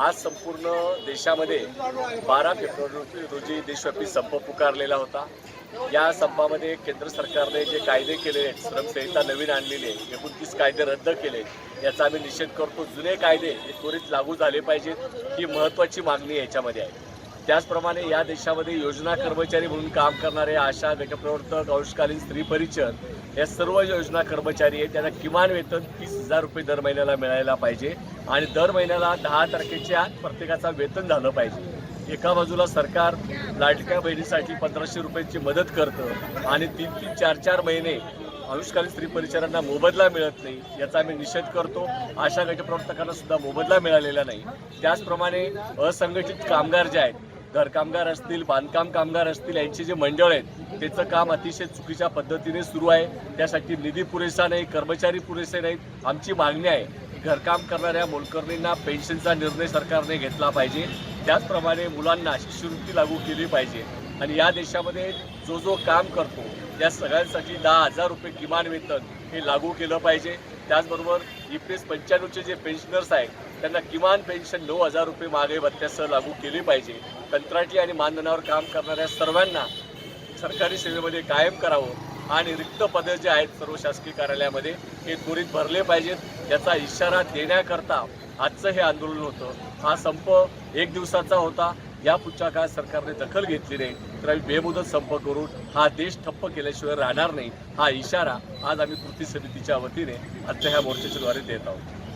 आज संपूर्ण देशामध्ये बारा फेब्रुवारी रोजी देशव्यापी संप पुकारलेला होता. या संपामध्ये केंद्र सरकारने जे कायदे केले आहेत श्रमसंहिता नवीन आणलेली आहे एकोणतीस कायदे रद्द केले याचा आम्ही निषेध करतो. जुने कायदे हे त्वरित लागू झाले पाहिजेत ही महत्त्वाची मागणी याच्यामध्ये आहे. त्याचप्रमाणे या देशामध्ये योजना कर्मचारी म्हणून काम करणारे आशा गटप्रवर्तक अंशकालीन स्त्री परिचर या सर्व योजना कर्मचारी आहेत. त्यांना किमान वेतन तीस हजार रुपये दर महिन्याला मिळायला पाहिजे. आणि दर महिन्याला दहा तारखेच्या आत प्रत्येकाचा वेतन झालं पाहिजे. एका बाजूला सरकार लाडक्या बहिणीसाठी पंधराशे रुपयांची मदत करतं आणि तीन तीन चार चार महिने अनुष्कालीन स्त्री परिचारांना मोबदला मिळत नाही याचा आम्ही निषेध करतो. आशा गटप्रवर्तकांना सुद्धा मोबदला मिळालेला नाही. त्याचप्रमाणे असंघटित कामगार जे आहेत घरकामगार असतील बांधकाम कामगार असतील यांचे जे मंडळ आहेत त्याचं काम अतिशय चुकीच्या पद्धतीने सुरू आहे. त्यासाठी निधी पुरेसा नाही कर्मचारी पुरेसे नाहीत. आमची मागणी आहे घरकाम करणाऱ्या मोलकर्णींना पेन्शनचा निर्णय सरकारने घेतला पाहिजे. त्याचप्रमाणे मुलांना शिष्यवृत्ती लागू केली पाहिजे. आणि या देशामध्ये जो जो काम करतो त्या सगळ्यांसाठी दहा हजार रुपये किमान वेतन हे लागू केलं पाहिजे. त्याचबरोबर ई पी एस पंच्याण्णवचे जे पेन्शनर्स आहेत त्यांना किमान पेन्शन नऊ हजार रुपये मागे भत्त्यासह लागू केली पाहिजे. कंत्राटी आणि मानधनावर काम करणाऱ्या सर्वांना सरकारी सेवेमध्ये कायम करावं. आणि रिक्त पदं जे आहेत सर्व शासकीय कार्यालयामध्ये हे त्वरित भरले पाहिजेत. याचा इशारा देण्याकरता आजचं हे आंदोलन होतं. हा संप एक दिवसाचा होता. या पुढच्या काळात सरकारने दखल घेतली नाही. तर आम्ही बेमुदत संप करून हा देश ठप्प केल्याशिवाय राहणार नाही. हा इशारा आज आम्ही कृती समितीच्या वतीने आजच्या ह्या मोर्चाच्या द्वारे देत आहोत.